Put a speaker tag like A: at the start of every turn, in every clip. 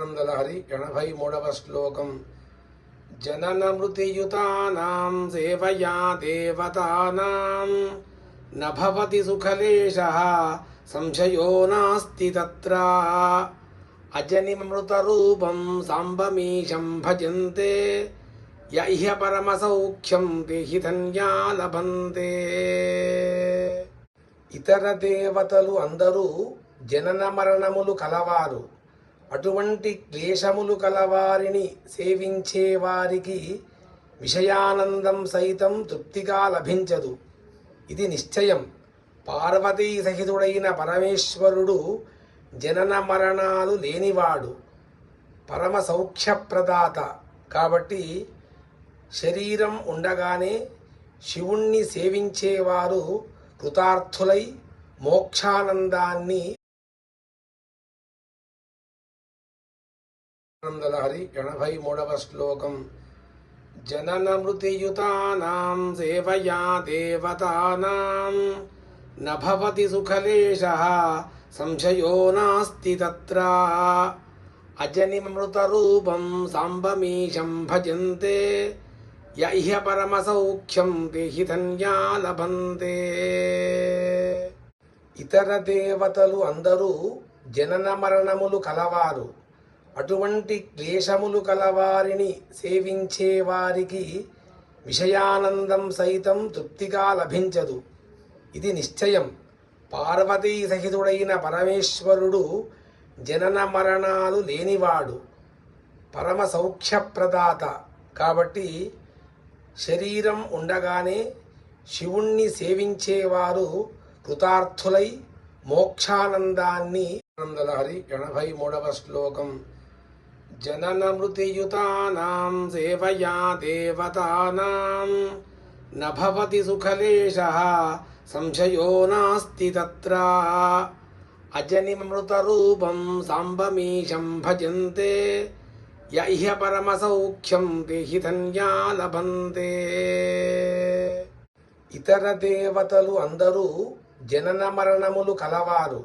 A: హరి ఎనభై మూడవ శ్లోకం. జననమృతియుతానాం సేవయా దేవతానాం నభవతి సుఖలేశः సంశయో నాస్తి తత్ర. అజనిమృతరూపం సాంబమీశం భజంతే యహ్య పరమసౌఖ్యం దేహి ధన్యా లభంతే. ఇతర దేవతలు అందరూ జనన మరణములు కలవారు. అటువంటి క్లేశములు కలవారిని సేవించే వారికి విషయానందం సైతం తృప్తిగా లభించదు. ఇది నిశ్చయం. పార్వతీ సహితుడైన పరమేశ్వరుడు జనన మరణాలు లేనివాడు. పరమ సౌఖ్యప్రదాత. కాబట్టి శరీరం ఉండగానే శివుణ్ణి సేవించేవారు కృతార్థులై మోక్షానందాన్ని హరి ఎనభై మూడవ శ్లోకం. జననమృతియుతానాం సేవయా దేవతానాం నభవతి సుఖలేశ సంశయో నాస్తి తత్ర. అజనిమృతరూపం సాంబమీశం భజంతే యహ్య పరమసౌఖ్యం దేహి ధన్యా లభంతే. ఇతర దేవతలు అందరూ జనన మరణములు కలవారు. అటువంటి క్లేశములు కలవారిని సేవించే వారికి విషయానందం సైతం తృప్తిగా లభించదు. ఇది నిశ్చయం. పార్వతీ సహితుడైన పరమేశ్వరుడు జనన మరణాలు లేనివాడు. పరమ సౌఖ్యప్రదాత. కాబట్టి శరీరం ఉండగానే శివుణ్ణి సేవించేవారు కృతార్థులై మోక్షానందాన్ని. హరి ఎనభై మూడవ శ్లోకం. జననమృతియుతానాం సేవయా దేవతానాం నభవతి సుఖలేశः సంశయో నాస్తి తత్ర అజనిమృతరూపం సాంబమీశం భజంతే యహ్య పరమసౌఖ్యం దేహి ధన్యా లభంతే ఇతర దేవతలు అందరూ జనన మరణములు కలవారు।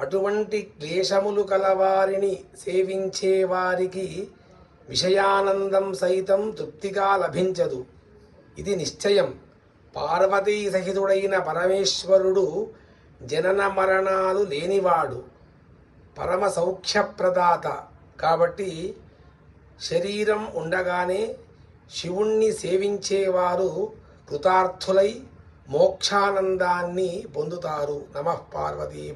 A: అటువంటి క్లేశములు కలవారిని సేవించే వారికి విషయానందం సైతం తృప్తిగా లభించదు. ఇది నిశ్చయం. పార్వతీ సహితుడైన పరమేశ్వరుడు జనన మరణాలు లేనివాడు. పరమ సౌఖ్యప్రదాత. కాబట్టి శరీరం ఉండగానే శివుణ్ణి సేవించేవారు కృతార్థులై మోక్షానందాన్ని పొందుతారు. నమః పార్వతీ